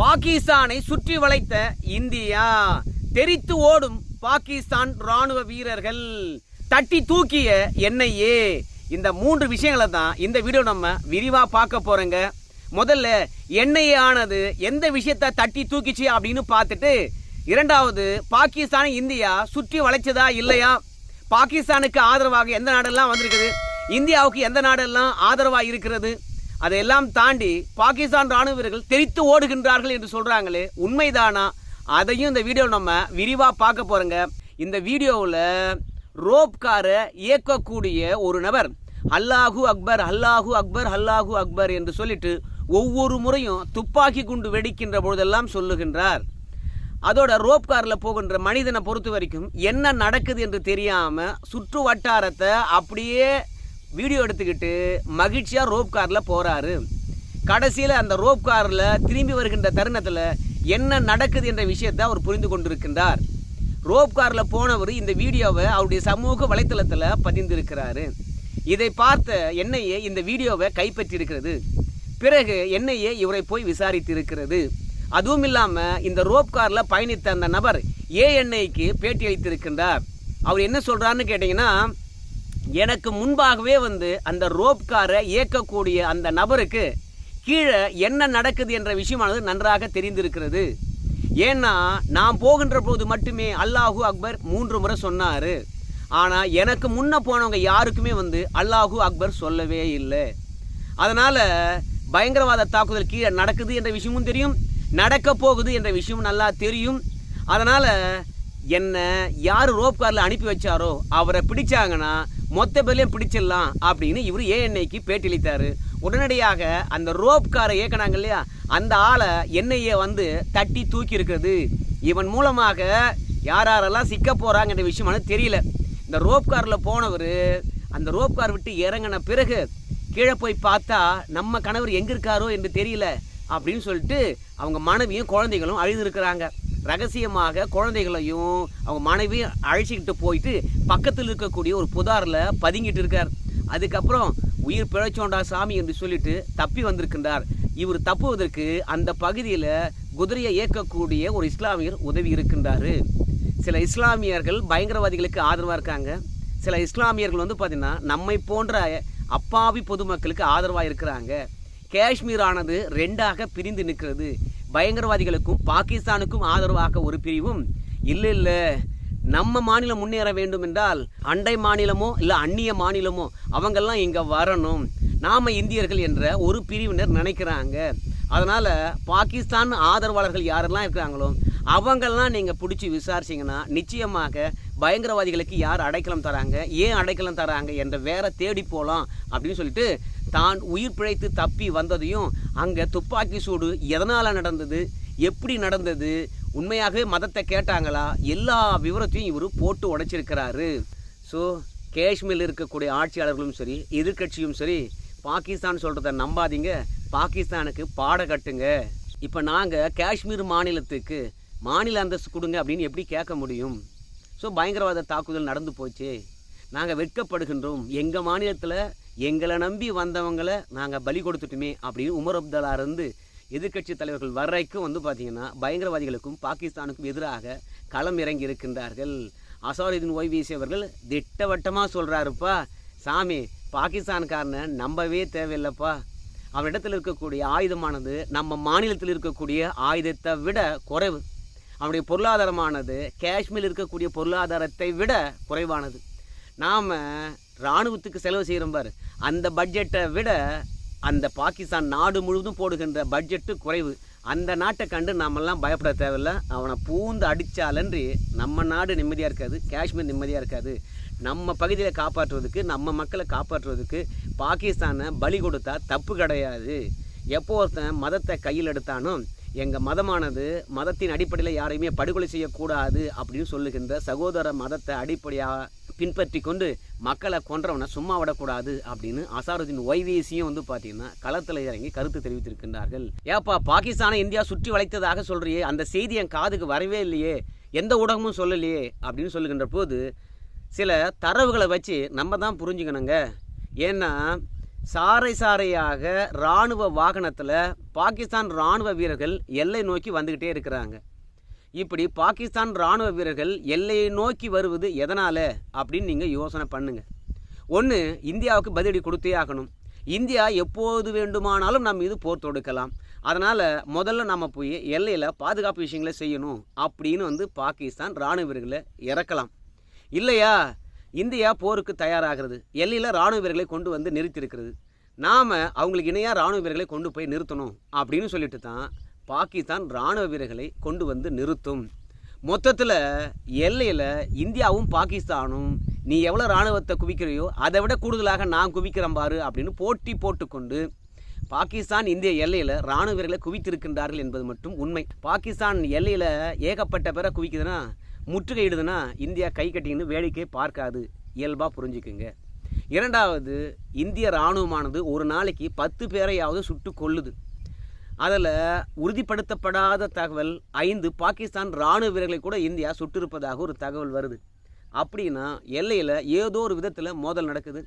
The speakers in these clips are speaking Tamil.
பாகிஸ்தானை சுற்றி வளைத்த இந்தியா. தெரித்து ஓடும் பாகிஸ்தான் ராணுவ வீரர்கள். தட்டி தூக்கிய என்ஐஏ. இந்த மூன்று விஷயங்களை தான் இந்த வீடியோ நம்ம விரிவா பார்க்க போறோங்க. முதல்ல என்ஐஏ ஆனது எந்த விஷயத்த தட்டி தூக்கிச்சு அப்படின்னு பார்த்துட்டு இரண்டாவது பாகிஸ்தானை இந்தியா சுற்றி வளைச்சதா இல்லையா? பாகிஸ்தானுக்கு ஆதரவாக எந்த நாடெல்லாம் வந்திருக்குது? இந்தியாவுக்கு எந்த நாடெல்லாம் ஆதரவாக இருக்கிறது? அதையெல்லாம் தாண்டி பாகிஸ்தான் ராணுவ வீரர்கள் தெரித்து ஓடுகின்றார்கள் என்று சொல்கிறாங்களே உண்மைதானா? அதையும் இந்த வீடியோ நம்ம விரிவாக பார்க்க போகிறோங்க இந்த வீடியோவில் ரோப் காரை இயக்கக்கூடிய ஒரு நபர் அல்லாஹு அக்பர் அல்லாஹு அக்பர் அல்லாஹு அக்பர் என்று சொல்லிட்டு ஒவ்வொரு முறையும் துப்பாக்கி குண்டு வெடிக்கின்ற பொழுதெல்லாம் சொல்லுகின்றார். அதோட ரோப் காரில் போகின்ற மனிதனை பொறுத்த வரைக்கும் என்ன நடக்குது என்று தெரியாமல் சுற்று வட்டாரத்தை அப்படியே வீடியோ எடுத்துக்கிட்டு மகிழ்ச்சியாக ரோப் காரில் போகிறாரு கடைசியில் அந்த ரோப் காரில் திரும்பி வருகின்ற தருணத்தில் என்ன நடக்குது என்ற விஷயத்தை அவர் புரிந்து கொண்டிருக்கின்றார். ரோப் காரில் போனவர் இந்த வீடியோவை அவருடைய சமூக வலைத்தளத்தில் பதிந்திருக்கிறாரு. இதை பார்த்த என்ஐஏ இந்த வீடியோவை கைப்பற்றியிருக்கிறது. பிறகு என்ஐஏ இவரை போய் விசாரித்து இருக்கிறது அதுவும் இல்லாமல் இந்த ரோப் காரில் பயணித்த அந்த நபர் ஏஎன்ஐக்கு பேட்டி அளித்திருக்கின்றார். அவர் என்ன சொல்கிறாருன்னு கேட்டிங்கன்னா எனக்கு முன்பாகவே வந்து அந்த ரோப் காரை இயக்கக்கூடிய அந்த நபருக்கு கீழே என்ன நடக்குது என்ற விஷயமானது நன்றாக தெரிந்திருக்கிறது. ஏன்னா நான் போகின்ற போது மட்டுமே அல்லாஹூ அக்பர் மூன்று முறை சொன்னார். ஆனால் எனக்கு முன்ன போனவங்க யாருக்குமே வந்து அல்லாஹூ அக்பர் சொல்லவே இல்லை. அதனால் பயங்கரவாத தாக்குதல் கீழே நடக்குது என்ற விஷயமும் தெரியும் நடக்க போகுது என்ற விஷயமும் நல்லா தெரியும். அதனால் என்ன யார் ரோப் காரில் அனுப்பி வச்சாரோ அவரை பிடிச்சாங்கன்னா மொத்த பேர்லையும் பிடிச்சிடலாம் அப்படின்னு இவர் ஏஎன்ஐக்கு பேட்டியளித்தார் உடனடியாக அந்த ரோப் காரை இயக்கினாங்க இல்லையா? அந்த ஆளை என்ஐஏ வந்து தட்டி தூக்கி இருக்கிறது இவன் மூலமாக யார் யாரெல்லாம் சிக்க போகிறாங்கன்ற விஷயமான தெரியல. இந்த ரோப் காரில் போனவர் அந்த ரோப் கார் விட்டு இறங்கின பிறகு கீழே போய் பார்த்தா நம்ம கணவர் எங்கே இருக்காரோ என்று தெரியல அப்படின்னு சொல்லிட்டு அவங்க மனைவியும் குழந்தைகளும் அழுதுருக்கிறாங்க ரகசியமாக குழந்தைகளையும் அவங்க மனைவியும் அழைச்சிக்கிட்டு போயிட்டு பக்கத்தில் இருக்கக்கூடிய ஒரு புதாரில் பதுங்கிட்டு இருக்கார். அதுக்கப்புறம் உயிர் பிழைச்சோண்டா சாமி என்று சொல்லிட்டு தப்பி வந்திருக்கின்றார். இவர் தப்புவதற்கு அந்த பகுதியில் குதிரையை இயக்கக்கூடிய ஒரு இஸ்லாமியர் உதவி இருக்கின்றார். சில இஸ்லாமியர்கள் பயங்கரவாதிகளுக்கு ஆதரவாக இருக்காங்க. சில இஸ்லாமியர்கள் வந்து பார்த்திங்கன்னா நம்மை போன்ற அப்பாவி பொதுமக்களுக்கு ஆதரவாக இருக்கிறாங்க. காஷ்மீர் ஆனது ரெண்டாக பிரிந்து நிற்கிறது. பயங்கரவாதிகளுக்கும் பாகிஸ்தானுக்கும் ஆதரவாக ஒரு பிரிவும் இல்லை இல்லை நம்ம மாநிலம் முன்னேற வேண்டும் என்றால் அண்டை மாநிலமோ இல்லை அந்நிய மாநிலமோ அவங்கெல்லாம் இங்கே வரணும். நாம் இந்தியர்கள் என்ற ஒரு பிரிவினர் நினைக்கிறாங்க. அதனால் பாகிஸ்தான் ஆதரவாளர்கள் யாரெல்லாம் இருக்கிறாங்களோ அவங்கெல்லாம் நீங்கள் பிடிச்சி விசாரிச்சிங்கன்னா நிச்சயமாக பயங்கரவாதிகளுக்கு யார் அடைக்கலம் தராங்க ஏன் அடைக்கலம் தராங்க என்ற வேற தேடி போகலாம் அப்படின்னு சொல்லிட்டு தான் உயிர் பிழைத்து தப்பி வந்ததையும் அங்கே துப்பாக்கி சூடு எதனால் நடந்தது? எப்படி நடந்தது? உண்மையாகவே மதத்தை கேட்டாங்களா? எல்லா விவரத்தையும் இவர் போட்டு உடைச்சிருக்கிறாரு. ஸோ காஷ்மீரில் இருக்கக்கூடிய ஆட்சியாளர்களும் சரி எதிர்க்கட்சியும் சரி பாகிஸ்தான் சொல்கிறத நம்பாதீங்க. பாகிஸ்தானுக்கு பாட கட்டுங்க. இப்போ நாங்கள் காஷ்மீர் மாநிலத்துக்கு மாநில அந்தஸ்து கொடுங்க அப்படின்னு எப்படி கேட்க முடியும்? ஸோ பயங்கரவாத தாக்குதல் நடந்து போச்சு. நாங்கள் வெட்கப்படுகின்றோம். எங்கள் மாநிலத்தில் எங்களை நம்பி வந்தவங்களை நாங்கள் பலி கொடுத்துட்டுமே அப்படின்னு உமர் அப்துல்லா இருந்து எதிர்க்கட்சி தலைவர்கள் வரைக்கும் வந்து பார்த்தீங்கன்னா பயங்கரவாதிகளுக்கும் பாகிஸ்தானுக்கும் எதிராக களம் இறங்கி இருக்கின்றார்கள். அசாருதீன் ஓய்வீசி அவர்கள் திட்டவட்டமாக சொல்கிறாருப்பா சாமி பாகிஸ்தான்காரனை நம்பவே தேவையில்லைப்பா. அவனிடத்தில் இருக்கக்கூடிய ஆயுதமானது நம்ம மாநிலத்தில் இருக்கக்கூடிய ஆயுதத்தை விட குறைவு. அவனுடைய பொருளாதாரமானது காஷ்மீரில் இருக்கக்கூடிய பொருளாதாரத்தை விட குறைவானது. நாம் இராணுவத்துக்கு செலவு செய்கிறோம் பாரு. அந்த பட்ஜெட்டை விட அந்த பாகிஸ்தான் நாடு முழுவதும் போடுகின்ற பட்ஜெட்டு குறைவு. அந்த நாட்டை கண்டு நாமெல்லாம் பயப்பட தேவையில்ல. அவனை பூந்து அடித்தாலன்றி நம்ம நாடு நிம்மதியாக இருக்காது காஷ்மீர் நிம்மதியாக இருக்காது. நம்ம பகுதியில் காப்பாற்றுவதுக்கு நம்ம மக்களை காப்பாற்றுவதுக்கு பாகிஸ்தானை பலி கொடுத்தா தப்பு கிடையாது. எப்போ ஒருத்தன் மதத்தை கையில் எடுத்தானோ எங்கள் மதமானது மதத்தின் அடிப்படையில் யாரையுமே படுகொலை செய்யக்கூடாது அப்படின்னு சொல்லுகின்ற சகோதர மதத்தை அடிப்படையாக பின்பற்றி கொண்டு மக்களை கொன்றவனை சும்மா விடக்கூடாது அப்படின்னு அசாருதீன் ஒய்விசியும் வந்து பார்த்தீங்கன்னா களத்தில் இறங்கி கருத்து தெரிவித்திருக்கின்றார்கள். ஏப்பா பாகிஸ்தானை இந்தியா சுற்றி வளைத்ததாக சொல்கிறியே அந்த செய்தி என் காதுக்கு வரவே இல்லையே எந்த ஊடகமும் சொல்லலையே அப்படின்னு சொல்லுகின்ற போது சில தரவுகளை வச்சு நம்ம தான் புரிஞ்சுக்கணுங்க. ஏன்னா சாறை சாறையாக இராணுவ வாகனத்தில் பாகிஸ்தான் இராணுவ வீரர்கள் எல்லை நோக்கி வந்துக்கிட்டே இருக்கிறாங்க. இப்படி பாகிஸ்தான் இராணுவ வீரர்கள் எல்லையை நோக்கி வருவது எதனால் அப்படின்னு நீங்கள் யோசனை பண்ணுங்க. ஒன்று இந்தியாவுக்கு பதிலடி கொடுத்தே ஆகணும். இந்தியா எப்போது வேண்டுமானாலும் நம்ம இது போர் தொடுக்கலாம். அதனால் முதல்ல நம்ம போய் எல்லையில் பாதுகாப்பு விஷயங்களை செய்யணும் அப்படின்னு வந்து பாகிஸ்தான் இராணுவ வீரர்களை இறக்கலாம். இல்லையா? இந்தியா போருக்கு தயாராகிறது. எல்லையில் இராணுவ வீரர்களை கொண்டு வந்து நிறுத்தியிருக்கிறது. நாம் அவங்களுக்கு இணையாக இராணுவ வீரர்களை கொண்டு போய் நிறுத்தணும் அப்படின்னு சொல்லிட்டு தான் பாகிஸ்தான் இராணுவ வீரர்களை கொண்டு வந்து நிறுத்தும். மொத்தத்தில் எல்லையில் இந்தியாவும் பாகிஸ்தானும் நீ எவ்வளோ இராணுவத்தை குவிக்கிறையோ அதை விட கூடுதலாக நான் குவிக்கிறேன் பாரு அப்படின்னு போட்டி போட்டுக்கொண்டு பாகிஸ்தான் இந்திய எல்லையில் இராணுவ வீரர்களை குவித்திருக்கின்றார்கள் என்பது மட்டும் உண்மை. பாகிஸ்தான் எல்லையில் ஏகப்பட்ட பேரை குவிக்குதுன்னா முற்றுகையிடுதுன்னா இந்தியா கை கட்டிங்கன்னு வேடிக்கை பார்க்காது. இயல்பாக புரிஞ்சுக்குங்க. இரண்டாவது இந்திய இராணுவமானது ஒரு நாளைக்கு பத்து பேரையாவது சுட்டு கொள்ளுது அதில் உறுதிப்படுத்தப்படாத தகவல் ஐந்து பாகிஸ்தான் இராணுவ வீரர்களை கூட இந்தியா சுட்டிருப்பதாக ஒரு தகவல் வருது. அப்படின்னா எல்லையில் ஏதோ ஒரு விதத்தில் மோதல் நடக்குது.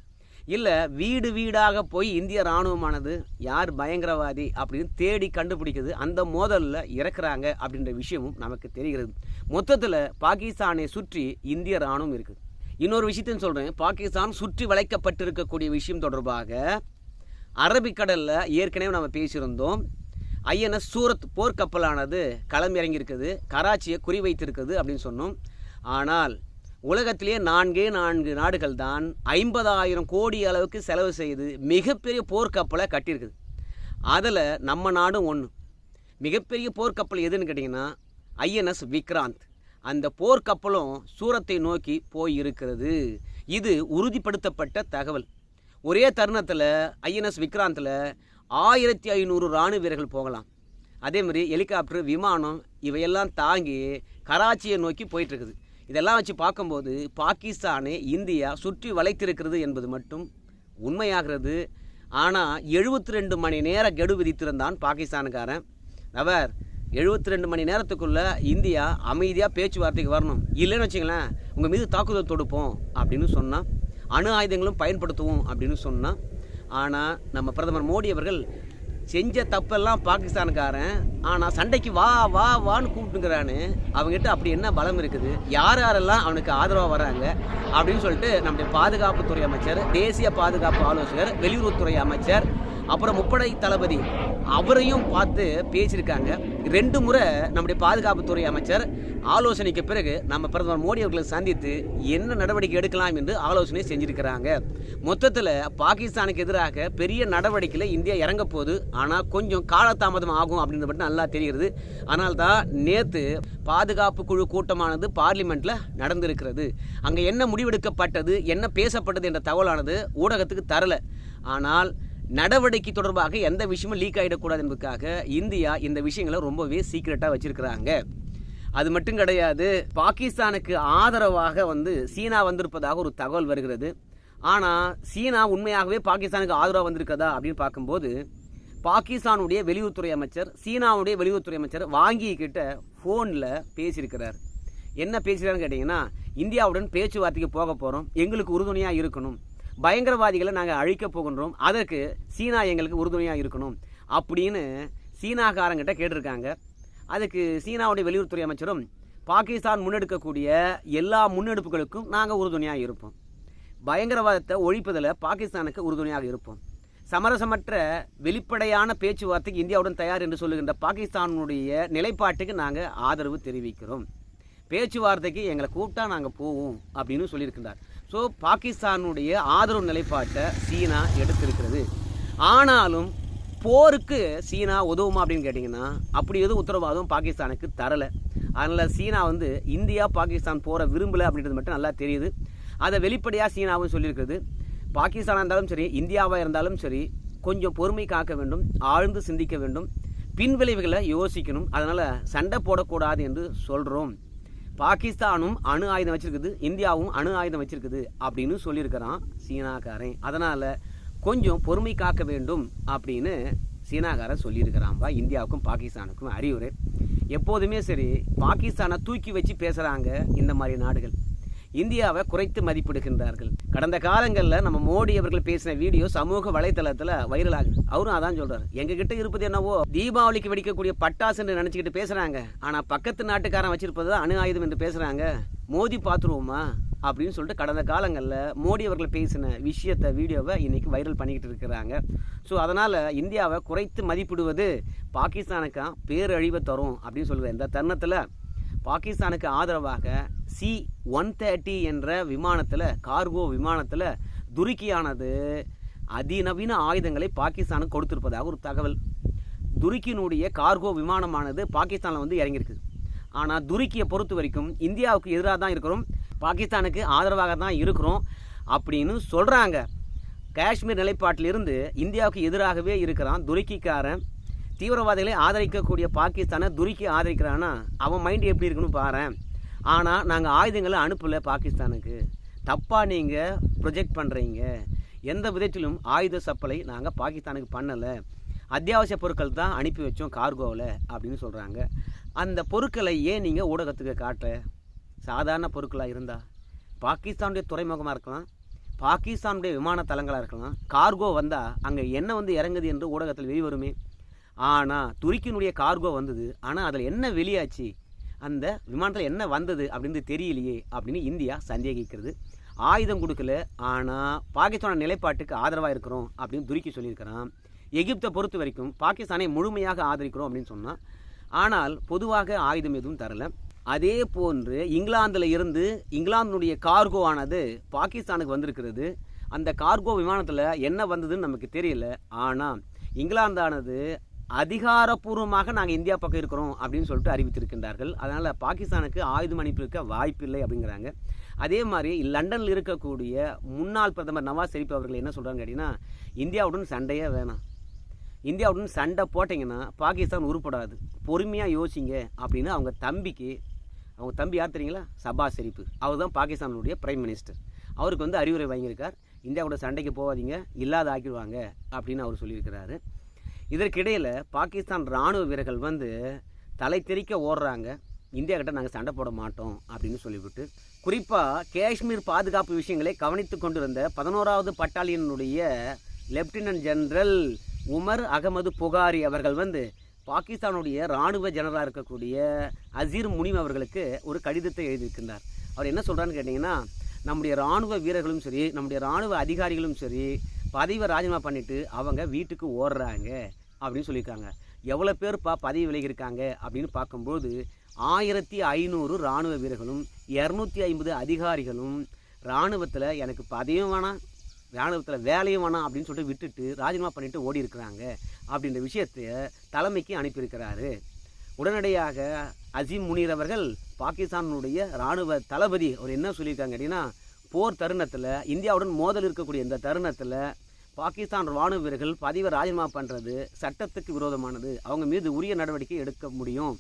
இல்லை வீடு வீடாக போய் இந்திய இராணுவமானது யார் பயங்கரவாதி அப்படின்னு தேடி கண்டுபிடிக்குது அந்த மோதலில் இறக்குறாங்க அப்படின்ற விஷயமும் நமக்கு தெரிகிறது. மொத்தத்தில் பாகிஸ்தானை சுற்றி இந்திய இராணுவம் இருக்குது இன்னொரு விஷயத்தையும் சொல்கிறேன் பாகிஸ்தான் சுற்றி வளைக்கப்பட்டிருக்கக்கூடிய விஷயம் தொடர்பாக அரபிக்கடலில் ஏற்கனவே நம்ம பேசியிருந்தோம். ஐஎன்எஸ் சூரத் போர்க்கப்பலானது களம் இறங்கியிருக்குது கராச்சியை குறிவைத்திருக்குது அப்படின்னு சொன்னோம். ஆனால் உலகத்திலேயே நான்கே நான்கு நாடுகள் தான் ஐம்பதாயிரம் கோடி அளவுக்கு செலவு செய்து மிகப்பெரிய போர்க்கப்பலை கட்டியிருக்குது. அதில் நம்ம நாடும் ஒன்று மிகப்பெரிய போர்க்கப்பல் எதுன்னு கேட்டிங்கன்னா ஐஎன்எஸ் விக்ராந்த். அந்த போர்க்கப்பலும் சூரத்தை நோக்கி போய் இருக்கிறது இது உறுதிப்படுத்தப்பட்ட தகவல். ஒரே தருணத்தில் ஐஎன்எஸ் விக்ராந்தில் ஆயிரத்தி ஐநூறு இராணுவ வீரர்கள் போகலாம். அதே மாதிரி ஹெலிகாப்டர் விமானம் இவையெல்லாம் தாங்கி கராச்சியை நோக்கி போயிட்டுருக்குது இதெல்லாம் வச்சு பார்க்கும்போது பாகிஸ்தானை இந்தியா சுற்றி வளைத்திருக்கிறது என்பது மட்டும் உண்மையாகிறது. ஆனால் எழுபத்தி ரெண்டு மணி நேர கெடு விதித்திருந்தான் பாகிஸ்தானுக்காரன். அவர் எழுபத்தி ரெண்டு மணி நேரத்துக்குள்ளே இந்தியா அமைதியாக பேச்சுவார்த்தைக்கு வரணும். இல்லைன்னு வச்சுங்களேன் உங்கள் மீது தாக்குதல் தொடுப்போம் அப்படின்னு சொன்னால் அணு ஆயுதங்களும் பயன்படுத்துவோம் அப்படின்னு சொன்னால் ஆனால் நம்ம பிரதமர் மோடி அவர்கள் செஞ்ச தப்பெல்லாம் பாகிஸ்தானுக்காரன் ஆனால் சண்டைக்கு வா வா வான்னு கூப்பிட்டுங்கிறான்னு அவங்ககிட்ட அப்படி என்ன பலம் இருக்குது? யார் யாரெல்லாம் அவனுக்கு ஆதரவாக வராங்க அப்படின்னு சொல்லிட்டு நம்முடைய பாதுகாப்புத்துறை அமைச்சர் தேசிய பாதுகாப்பு ஆலோசகர் வெளியுறவுத்துறை அமைச்சர் அப்புறம் முப்படை தளபதி. அவரையும் பார்த்து பேசியிருக்காங்க. ரெண்டு முறை நம்முடைய பாதுகாப்புத்துறை அமைச்சர் ஆலோசனைக்கு பிறகு நம்ம பிரதமர் மோடி அவர்களை சந்தித்து என்ன நடவடிக்கை எடுக்கலாம் என்று ஆலோசனை செஞ்சிருக்கிறாங்க. மொத்தத்தில் பாகிஸ்தானுக்கு எதிராக பெரிய நடவடிக்கையில் இந்தியா இறங்க போகுது. ஆனால் கொஞ்சம் காலதாமதம் ஆகும் அப்படின்றது மட்டும் நல்லா தெரிகிறது. ஆனால் தான் நேற்று பாதுகாப்பு குழு கூட்டமானது பார்லிமெண்ட்டில் நடந்திருக்கிறது. அங்கே என்ன முடிவெடுக்கப்பட்டது என்ன பேசப்பட்டது என்ற தகவலானது ஊடகத்துக்கு தரலை. ஆனால் நடவடிக்கை தொடர்பாக எந்த விஷயமும் லீக் ஆகிடக்கூடாது என்பதுக்காக இந்தியா இந்த விஷயங்களை ரொம்பவே சீக்கிரட்டாக வச்சிருக்கிறாங்க. அது மட்டும் கிடையாது பாகிஸ்தானுக்கு ஆதரவாக வந்து சீனா வந்திருப்பதாக ஒரு தகவல் வருகிறது. ஆனால் சீனா உண்மையாகவே பாகிஸ்தானுக்கு ஆதரவாக வந்திருக்கதா அப்படின்னு பார்க்கும்போது பாகிஸ்தானுடைய வெளியுறவுத்துறை அமைச்சர் சீனாவுடைய வெளியுறவுத்துறை அமைச்சர் வாங்கி கிட்ட ஃபோனில் பேசியிருக்கிறார். என்ன பேசுகிறான்னு கேட்டிங்கன்னா இந்தியாவுடன் பேச்சுவார்த்தைக்கு போக போகிறோம் எங்களுக்கு உறுதுணையாக இருக்கணும். பயங்கரவாதிகளை நாங்கள் அழிக்க போகின்றோம். அதற்கு சீனா எங்களுக்கு உறுதுணையாக இருக்கணும் அப்படின்னு சீனாக்காரங்கிட்ட கேட்டிருக்காங்க. அதுக்கு சீனாவுடைய வெளியுறவுத்துறை அமைச்சரும் பாகிஸ்தான் முன்னெடுக்கக்கூடிய எல்லா முன்னெடுப்புகளுக்கும் நாங்கள் உறுதுணையாக இருப்போம். பயங்கரவாதத்தை ஒழிப்பதில் பாகிஸ்தானுக்கு உறுதுணையாக இருப்போம். சமரசமற்ற வெளிப்படையான பேச்சுவார்த்தைக்கு இந்தியாவுடன் தயார் என்று சொல்லுகின்ற பாகிஸ்தானுடைய நிலைப்பாட்டுக்கு நாங்கள் ஆதரவு தெரிவிக்கிறோம். பேச்சுவார்த்தைக்கு எங்களை கூப்பிட்டா நாங்கள் போவோம் அப்படின்னு சொல்லியிருக்கின்றார். ஸோ பாகிஸ்தானுடைய ஆதரவு நிலைப்பாட்டை சீனா எடுத்திருக்கிறது. ஆனாலும் போருக்கு சீனா உதவுமா அப்படின்னு கேட்டிங்கன்னா அப்படி எதுவும் உத்தரவாதம் பாகிஸ்தானுக்கு தரலை. அதனால் சீனா வந்து இந்தியா பாகிஸ்தான் போகிற விரும்பலை அப்படின்றது மட்டும் நல்லா தெரியுது. அதை வெளிப்படையாக சீனாவும் சொல்லியிருக்குது பாகிஸ்தானாக இருந்தாலும் சரி இந்தியாவாக இருந்தாலும் சரி கொஞ்சம் பொறுமை காக்க வேண்டும் ஆழ்ந்து சிந்திக்க வேண்டும் பின்விளைவுகளை யோசிக்கணும். அதனால் சண்டை போடக்கூடாது என்று சொல்கிறோம் பாகிஸ்தானும் அணு ஆயுதம் வச்சிருக்குது இந்தியாவும் அணு ஆயுதம் வச்சிருக்குது அப்படின்னு சொல்லியிருக்கிறான் சீனாக்காரன். அதனால் கொஞ்சம் பொறுமை காக்க வேண்டும் அப்படின்னு சீனாக்காரன் சொல்லியிருக்கிறான்பா இந்தியாவுக்கும் பாகிஸ்தானுக்கும் அறிவுரை. எப்போதுமே சரி பாகிஸ்தானை தூக்கி வச்சு பேசுகிறாங்க இந்த மாதிரி நாடுகள். இந்தியாவை குறைத்து மதிப்பிடுகின்றார்கள். கடந்த காலங்களில் நம்ம மோடி அவர்கள் பேசின வீடியோ சமூக வலைத்தளத்தில் வைரல் ஆகுது. அவரும் அதான் சொல்றாரு. எங்ககிட்ட இருப்பது என்னவோ தீபாவளிக்கு வெடிக்கக்கூடிய பட்டாசுன்னு நினைச்சுக்கிட்டு பேசுறாங்க. ஆனா பக்கத்து நாட்டுக்காரன் வச்சிருப்பது அணு ஆயுதம் என்று பேசுறாங்க. மோதி பார்த்துருவோமா? அப்படின்னு சொல்லிட்டு கடந்த காலங்களில் மோடி அவர்கள் பேசின விஷயத்தை வீடியோவை இன்னைக்கு வைரல் பண்ணிக்கிட்டு இருக்கிறாங்க. ஸோ அதனால் இந்தியாவை குறைத்து மதிப்பிடுவது பாகிஸ்தானுக்கு பேரழிவை தரும் அப்படின்னு சொல்லுவேன் இந்த தருணத்தில் பாகிஸ்தானுக்கு ஆதரவாக சி ஒன் தேர்ட்டி என்ற விமானத்தில் கார்கோ விமானத்தில் துருக்கியானது அதிநவீன ஆயுதங்களை பாகிஸ்தானுக்கு கொடுத்திருப்பதாக ஒரு தகவல். துருக்கியினுடைய கார்கோ விமானமானது பாகிஸ்தானில் வந்து இறங்கியிருக்கு. ஆனால் துருக்கியை பொறுத்த வரைக்கும் இந்தியாவுக்கு எதிராக தான் இருக்கிறோம். பாகிஸ்தானுக்கு ஆதரவாக தான் இருக்கிறோம் அப்படின்னு சொல்கிறாங்க காஷ்மீர் நிலைப்பாட்டிலிருந்து இந்தியாவுக்கு எதிராகவே இருக்கிறான் துருக்கிக்காரன். தீவிரவாதிகளை ஆதரிக்கக்கூடிய பாகிஸ்தானை துருக்கி ஆதரிக்கிறான்னா அவன் மைண்டு எப்படி இருக்குன்னு பாரேன். ஆனால் நாங்கள் ஆயுதங்களை அனுப்பலை பாகிஸ்தானுக்கு. தப்பாக நீங்கள் ப்ரொஜெக்ட் பண்ணுறீங்க எந்த விதத்திலும் ஆயுத சப்பளை நாங்கள் பாகிஸ்தானுக்கு பண்ணலை. அத்தியாவசிய பொருட்கள் தான் அனுப்பி வச்சோம் கார்கோவில் அப்படின்னு சொல்கிறாங்க அந்த பொருட்களை ஏன் நீங்கள் ஊடகத்துக்கு காட்டுற? சாதாரண பொருட்களாக இருந்தால் பாகிஸ்தானுடைய துறைமுகமாக இருக்கலாம். பாகிஸ்தானுடைய விமான தளங்களாக இருக்கலாம். கார்கோ வந்தால் அங்கே என்ன வந்து இறங்குது என்று ஊடகத்தில் வெளிவருமே. ஆனால் துருக்கியினுடைய கார்கோ வந்தது. ஆனால் அதில் என்ன வெளியாச்சு? அந்த விமானத்தில் என்ன வந்தது அப்படின்னு தெரியலையே அப்படின்னு இந்தியா சந்தேகிக்கிறது. ஆயுதம் கொடுக்கல. ஆனால் பாகிஸ்தான நிலைப்பாட்டுக்கு ஆதரவாக இருக்கிறோம் அப்படின்னு துருக்கி சொல்லியிருக்கிறான். எகிப்தை பொறுத்த வரைக்கும் பாகிஸ்தானை முழுமையாக ஆதரிக்கிறோம் அப்படின்னு சொன்னால் ஆனால் பொதுவாக ஆயுதம் எதுவும் தரல. அதே போன்று இங்கிலாந்தில் இருந்து இங்கிலாந்தினுடைய கார்கோ ஆனது பாகிஸ்தானுக்கு வந்திருக்கிறது. அந்த கார்கோ விமானத்தில் என்ன வந்ததுன்னு நமக்கு தெரியல. ஆனால் இங்கிலாந்தானது அதிகாரப்பூர்வமாக நாங்கள் இந்தியா பக்கம் இருக்கிறோம் அப்படின்னு சொல்லிட்டு அறிவித்திருக்கின்றார்கள். அதனால் பாகிஸ்தானுக்கு ஆயுதம் அனுப்பியிருக்க வாய்ப்பில்லை அப்படிங்கிறாங்க. அதே மாதிரி லண்டனில் இருக்கக்கூடிய முன்னாள் பிரதமர் நவாஸ் ஷெரீப் அவர்கள் என்ன சொல்கிறாங்க கேட்டிங்கன்னா இந்தியாவுடன் சண்டையே வேணாம். இந்தியாவுடன் சண்டை போட்டிங்கன்னா பாகிஸ்தான் உருப்படாது. பொறுமையாக யோசிங்க அப்படின்னு அவங்க தம்பிக்கு அவங்க தம்பி யார் தெரியுங்களா? சபா ஷெரீப். அவர் தான் பாகிஸ்தானுடைய பிரைம் மினிஸ்டர். அவருக்கு வந்து அறிவுரை வாங்கியிருக்கார். இந்தியாவோட சண்டைக்கு போகாதீங்க. இல்லாத ஆக்கிடுவாங்க அப்படின்னு அவர் சொல்லியிருக்கிறாரு. இதற்கிடையில் பாகிஸ்தான் இராணுவ வீரர்கள் வந்து தலை தெறிக்க ஓடுறாங்க. இந்தியா கிட்ட நாங்கள் சண்டை போட மாட்டோம் அப்படின்னு சொல்லிவிட்டு குறிப்பாக காஷ்மீர் பாதுகாப்பு விஷயங்களை கவனித்து கொண்டிருந்த பதினோராவது பட்டாலியனுடைய லெப்டினன்ட் ஜெனரல் உமர் அகமது புகாரி அவர்கள் வந்து பாகிஸ்தானுடைய இராணுவ ஜெனரலாக இருக்கக்கூடிய அசீர் முனிம் அவர்களுக்கு ஒரு கடிதத்தை எழுதியிருக்கின்றார். அவர் என்ன சொல்கிறான்னு கேட்டிங்கன்னா நம்முடைய இராணுவ வீரர்களும் சரி நம்முடைய இராணுவ அதிகாரிகளும் சரி பதவியை ராஜினாமா பண்ணிவிட்டு அவங்க வீட்டுக்கு ஓடுறாங்க அப்படின்னு சொல்லியிருக்காங்க. எவ்வளோ பேர்ப்பா பதவி விலகியிருக்காங்க அப்படின்னு பார்க்கும்போது ஆயிரத்தி ஐநூறு இராணுவ வீரர்களும் இரநூத்தி ஐம்பது அதிகாரிகளும் இராணுவத்தில் எனக்கு பதவியும் வேணாம் இராணுவத்தில் வேலையும் வேணாம் அப்படின்னு சொல்லிட்டு விட்டுட்டு ராஜினாமா பண்ணிட்டு ஓடி இருக்கிறாங்க அப்படின்ற விஷயத்தை தலைமைக்கு அனுப்பியிருக்கிறாரு. உடனடியாக அஜீம் முனீர் அவர்கள் பாகிஸ்தானுடைய இராணுவ தளபதி அவர் என்ன சொல்லியிருக்காங்க அப்படின்னா போர் தருணத்தில் இந்தியாவுடன் மோதல் இருக்கக்கூடிய இந்த தருணத்தில் பாகிஸ்தான் ராணுவ வீரர்கள் பதிவை ராஜினாமா பண்ணுறது சட்டத்துக்கு விரோதமானது. அவங்க மீது உரிய நடவடிக்கை எடுக்க முடியும்.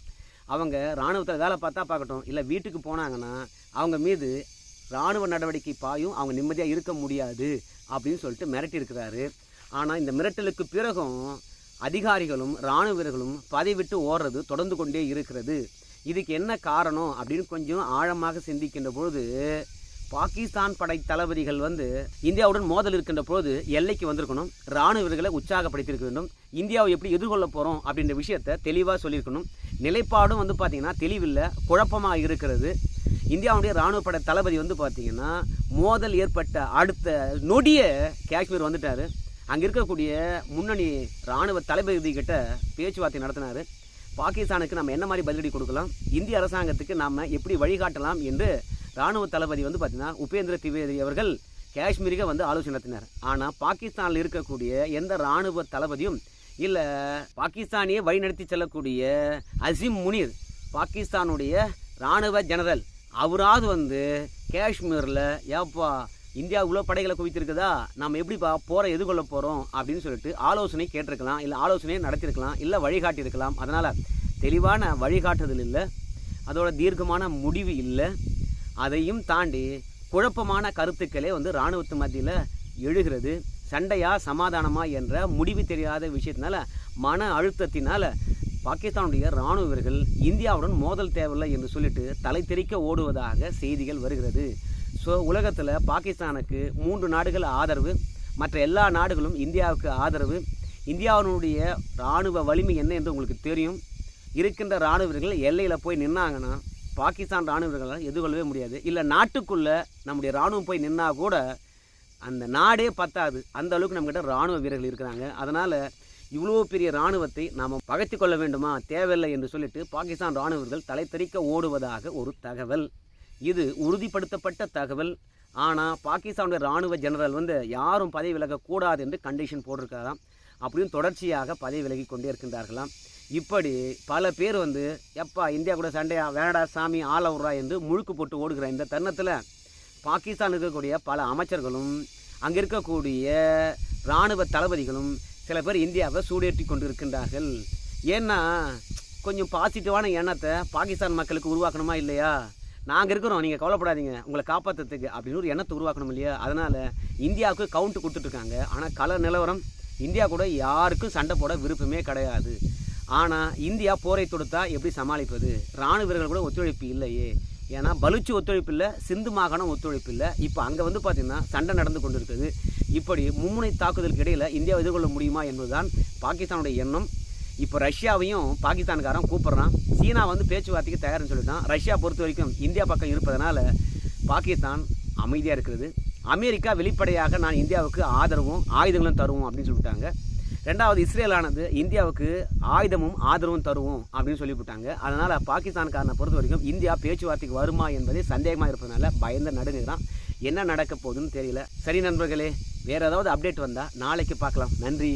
அவங்க இராணுவத்தில் வேலை பார்த்தா பார்க்கட்டும் இல்லை வீட்டுக்கு போனாங்கன்னா அவங்க மீது இராணுவ நடவடிக்கை பாயும் அவங்க நிம்மதியாக இருக்க முடியாது அப்படின்னு சொல்லிட்டு மிரட்டியிருக்கிறாரு ஆனால் இந்த மிரட்டலுக்கு பிறகும் அதிகாரிகளும் இராணுவ வீரர்களும் பதவி விட்டு ஓடுறது தொடர்ந்து கொண்டே இருக்கிறது. இதுக்கு என்ன காரணம் அப்படின்னு கொஞ்சம் ஆழமாக சிந்திக்கின்ற பொழுது பாகிஸ்தான் படை தளபதிகள் வந்து இந்தியாவுடன் மோதல் இருக்கின்ற பொழுது எல்லைக்கு வந்திருக்கணும். இராணுவ வீரர்களை உற்சாகப்படுத்தியிருக்க வேண்டும். இந்தியாவை எப்படி எதிர்கொள்ள போகிறோம் அப்படின்ற விஷயத்தை தெளிவாக சொல்லியிருக்கணும். நிலைப்பாடும் வந்து பார்த்திங்கன்னா தெளிவில்லை குழப்பமாக இருக்கிறது. இந்தியாவுடைய இராணுவ படை தளபதி வந்து பார்த்திங்கன்னா மோதல் ஏற்பட்ட அடுத்த நொடிய காஷ்மீர் வந்துட்டார். அங்கே இருக்கக்கூடிய முன்னணி இராணுவ தளபதிகிட்ட பேச்சுவார்த்தை நடத்தினார். பாகிஸ்தானுக்கு நம்ம என்ன மாதிரி பதிலடி கொடுக்கலாம்? இந்திய அரசாங்கத்துக்கு நாம் எப்படி வழிகாட்டலாம் என்று ராணுவ தளபதி வந்து பார்த்தீங்கன்னா உபேந்திர திவேதி அவர்கள் காஷ்மீருக்கு வந்து ஆலோசனை நடத்தினார். ஆனால் பாகிஸ்தானில் இருக்கக்கூடிய எந்த இராணுவ தளபதியும் இல்லை பாகிஸ்தானியை வழிநடத்தி செல்லக்கூடிய அசிம் முனீர் பாகிஸ்தானுடைய இராணுவ ஜெனரல் அவராவது வந்து காஷ்மீரில் ஏப்பா இந்தியா இவ்வளோ படைகளை குவித்திருக்குதா? நம்ம எப்படிப்பா போகிற எதிர்கொள்ள போகிறோம் அப்படின்னு சொல்லிட்டு ஆலோசனை கேட்டிருக்கலாம். இல்லை ஆலோசனையை நடத்தியிருக்கலாம் இல்லை வழிகாட்டியிருக்கலாம். அதனால் தெளிவான வழிகாட்டுதல் இல்லை. அதோட தீர்க்கமான முடிவு இல்லை. அதையும் தாண்டி குழப்பமான கருத்துக்களே வந்து இராணுவத்து மத்தியில் எழுகிறது. சண்டையா சமாதானமா என்ற முடிவு தெரியாத விஷயத்தினால மன அழுத்தத்தினால பாகிஸ்தானுடைய இராணுவ வீரர்கள் இந்தியாவுடன் மோதல் தேவையில்லை என்று சொல்லிட்டு தலை தெறிக்க ஓடுவதாக செய்திகள் வருகிறது. ஸோ உலகத்தில் பாகிஸ்தானுக்கு மூன்று நாடுகள் ஆதரவு மற்ற எல்லா நாடுகளும் இந்தியாவுக்கு ஆதரவு. இந்தியாவினுடைய இராணுவ வலிமை என்ன என்று உங்களுக்கு தெரியும். இருக்கின்ற இராணுவர்கள் எல்லையில் போய் நின்னாங்கன்னா பாகிஸ்தான் இராணுவர்களால் எதிர்கொள்ளவே முடியாது. இல்லை நாட்டுக்குள்ளே நம்முடைய இராணுவம் போய் நின்னா கூட அந்த நாடே பத்தாது. அந்த அளவுக்கு நம்மக்கிட்ட இராணுவ வீரர்கள் இருக்கிறாங்க. அதனால் இவ்வளோ பெரிய இராணுவத்தை நாம் பகைத்து கொள்ள வேண்டுமா? தேவையில்லை என்று சொல்லிட்டு பாகிஸ்தான் இராணுவர்கள் தலைத்தறிக்க ஓடுவதாக ஒரு தகவல். இது உறுதிப்படுத்தப்பட்ட தகவல். ஆனால் பாகிஸ்தானுடைய இராணுவ ஜெனரல் வந்து யாரும் பதவி விலகக்கூடாது என்று கண்டிஷன் போட்டிருக்காராம். அப்படியும் தொடர்ச்சியாக பதவி விலகி கொண்டே இருக்கின்றார்களாம். இப்படி பல பேர் வந்து எப்பா இந்தியா கூட சண்டையா வேடா சாமி ஆள விட்றா என்று முழுக்கு போட்டு ஓடுகிற இந்த தருணத்தில் பாகிஸ்தான் இருக்கக்கூடிய பல அமைச்சர்களும் அங்கே இருக்கக்கூடிய இராணுவ தளபதிகளும் சில பேர் இந்தியாவை சூடேற்றி கொண்டு இருக்கின்றார்கள் ஏன்னா கொஞ்சம் பாசிட்டிவான எண்ணத்தை பாகிஸ்தான் மக்களுக்கு உருவாக்கணுமா இல்லையா? நாங்கள் இருக்கிறோம் நீங்கள் கவலைப்படாதீங்க. உங்களை காப்பாற்றுறதுக்கு அப்படின்னு ஒரு எண்ணத்தை உருவாக்கணும் இல்லையா? அதனால் இந்தியாவுக்கு கவுண்ட் கொடுத்துட்ருக்காங்க ஆனால் கல நிலவரம் இந்தியா கூட யாருக்கும் சண்டை போட விருப்பமே கிடையாது. ஆனால் இந்தியா போரை தொடுத்தா எப்படி சமாளிப்பது? இராணுவ வீரர்கள் கூட ஒத்துழைப்பு இல்லையே. ஏன்னா பலுச்சு ஒத்துழைப்பு இல்லை சிந்து மாகாணம் ஒத்துழைப்பு இல்லை. இப்போ அங்கே வந்து பார்த்திங்கன்னா சண்டை நடந்து கொண்டு இருக்குது இப்படி மும்முனை தாக்குதலுக்கு இடையில் இந்தியா எதிர்கொள்ள முடியுமா என்பதுதான் பாகிஸ்தானுடைய எண்ணம். இப்போ ரஷ்யாவையும் பாகிஸ்தான்காரன் கூப்பிட்றான். சீனா வந்து பேச்சுவார்த்தைக்கு தயார்னு சொல்லிட்டான். ரஷ்யா பொறுத்த வரைக்கும் இந்தியா பக்கம் இருப்பதனால் பாகிஸ்தான் அமைதியாக இருக்கிறது. அமெரிக்கா வெளிப்படையாக நான் இந்தியாவுக்கு ஆதரவும் ஆயுதங்களும் தருவோம் அப்படின்னு சொல்லிட்டாங்க. ரெண்டாவது இஸ்ரேலானது இந்தியாவுக்கு ஆயுதமும் ஆதரவும் தருவோம் அப்படின்னு சொல்லிவிட்டாங்க. அதனால் பாகிஸ்தான்காரனை பொறுத்த வரைக்கும் இந்தியா பேச்சுவார்த்தைக்கு வருமா என்பதே சந்தேகமாக இருப்பதனால பயந்து நடுங்குகிறான் என்ன நடக்க போகுதுன்னு தெரியல. சரி நண்பர்களே வேறு ஏதாவது அப்டேட் வந்தால் நாளைக்கு பார்க்கலாம். நன்றி.